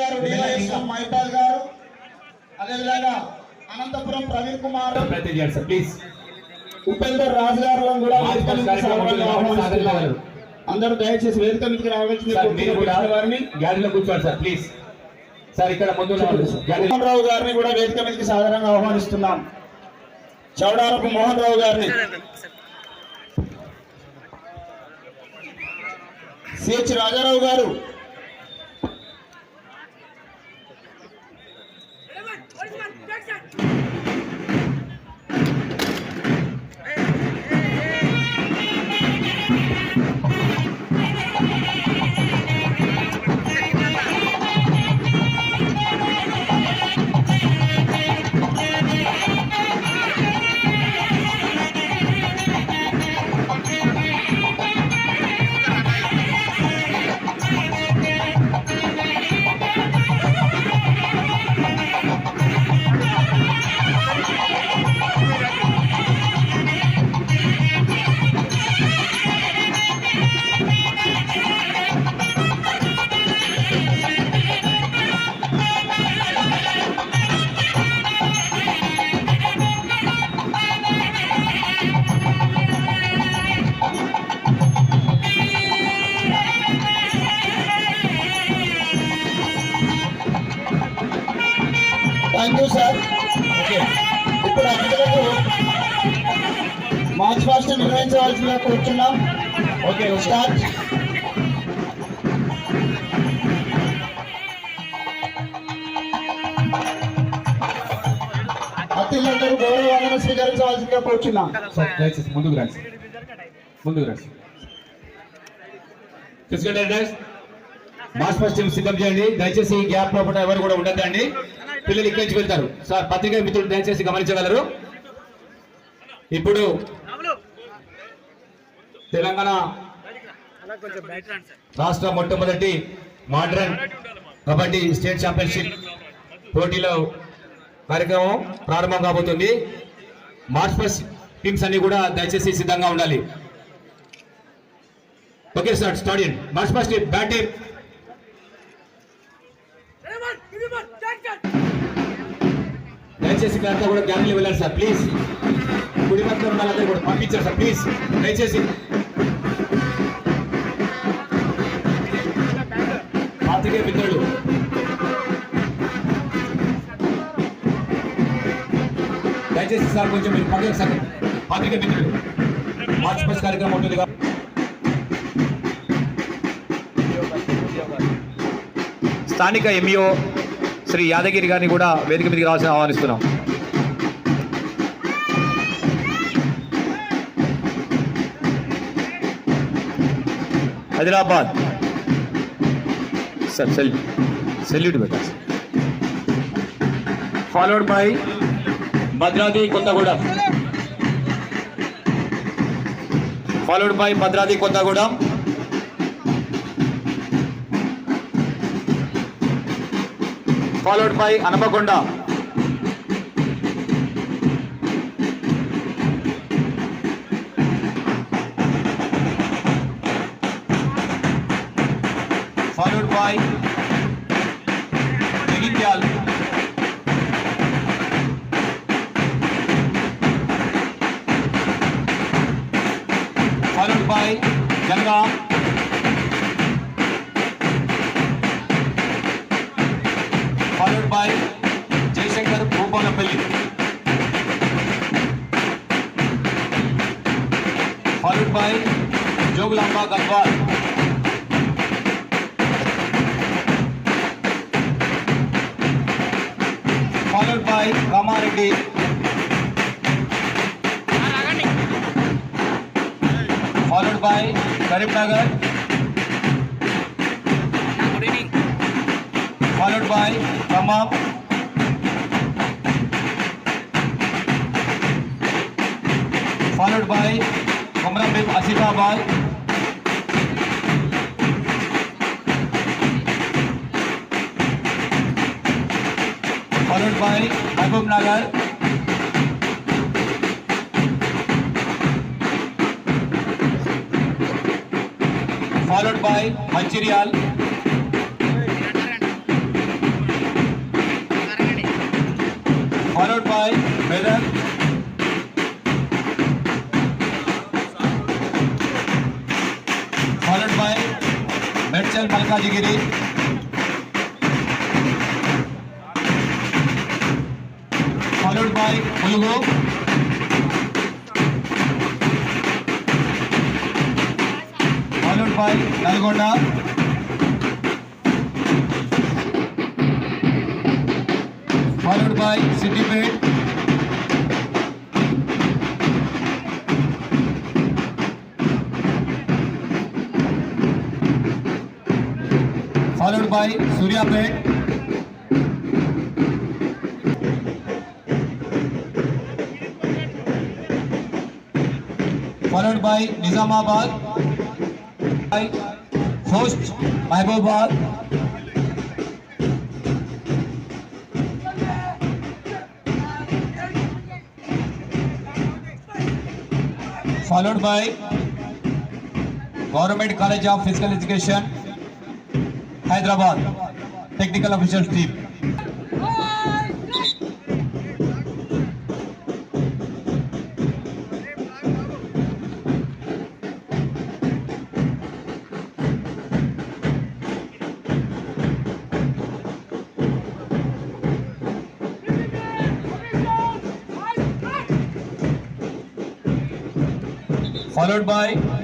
గారు గారు అదేవిధంగా అనంతపురం ప్రవీణ్ కుమార్ ప్లీజ్ ఉపేందర్ రాజు గారు అందరూ దయచేసి వేదిక మీదకి రావాల్సింది గాడిలో కూర్చోండి సార్ ప్లీజ్ సార్ ఇక్కడ ముందు రావు గారిని కూడా వేదిక మీదకి సాధారణంగా ఆహ్వానిస్తున్నాం చౌడారపు మోహన్ రావు గారిని సిహెచ్ రాజారావు గారు థ్యాంక్ యూ సార్ ఓకే ఇప్పుడు అతిథులకు మార్చ్ ఫాస్ట్ నిర్వహించవలసిందిగా కూర్చున్నాం ఓకే స్టార్ట్ అతిథులందరూ గౌరవ వందన స్వీకరించవలసిందిగా కూర్చున్నాం దయచేసి ముందుకు రండి ముందుకు రండి తీసుకుంటే మార్చ్ ఫాస్ట్ సిద్ధం చేయండి దయచేసి ఈ గ్యాప్ లోపల ఎవరు కూడా ఉండద్దండి పిల్లలు ఇక్కడి నుంచి వెళ్తారు సార్ పత్రికా మిత్రులు దయచేసి గమనించగలరు ఇప్పుడు తెలంగాణ రాష్ట్ర మొట్టమొదటి మోడ్రన్ కబడ్డీ స్టేట్ ఛాంపియన్షిప్ పోటీలో కార్యక్రమం ప్రారంభం కాబోతుంది మార్చ్ ఫస్ట్ టీమ్స్ అన్ని కూడా దయచేసి సిద్ధంగా ఉండాలి okay sir start in march first bat team దయచేసి మీరంతా కూడా గ్యాప్లు వెళ్ళండి సార్ ప్లీజ్ గుడి పక్కన ఉన్న వాళ్ళందరూ కూడా పంపించారు సార్ ప్లీజ్ దయచేసి పాత్రికేయ మిత్రులు దయచేసి సార్ కొంచెం మీరు పక్కన సార్ పాత్రికేయ మిత్రులు మార్చి ఫస్ట్ కార్యక్రమం ఉంటుంది స్థానిక ఎంఈఓ శ్రీ యాదగిరి గారిని కూడా వేదిక మీదకి రావాల్సిన ఆహ్వానిస్తున్నాం Hyderabad sir salute salute better followed by Bhadradri Kothagudem followed by Bhadradri Kothagudem followed by Anapakonda. Followed by Nagindyal. Followed by Ganga. Farooq bhai Jogulamba Gadwal Farooq bhai Kamareddy followed by Karimnagar good followed by तमाम followed by camera man Ashita बाल followed Mehboob Nagar followed by Mancherial ছেলের মালকাজগিরি followed by Ulugo. Followed by Nalgonda. Followed by City Anand bhai Suryapet followed by Nizamabad first Mahabubabad followed by government college of physical education Hyderabad technical officers team followed by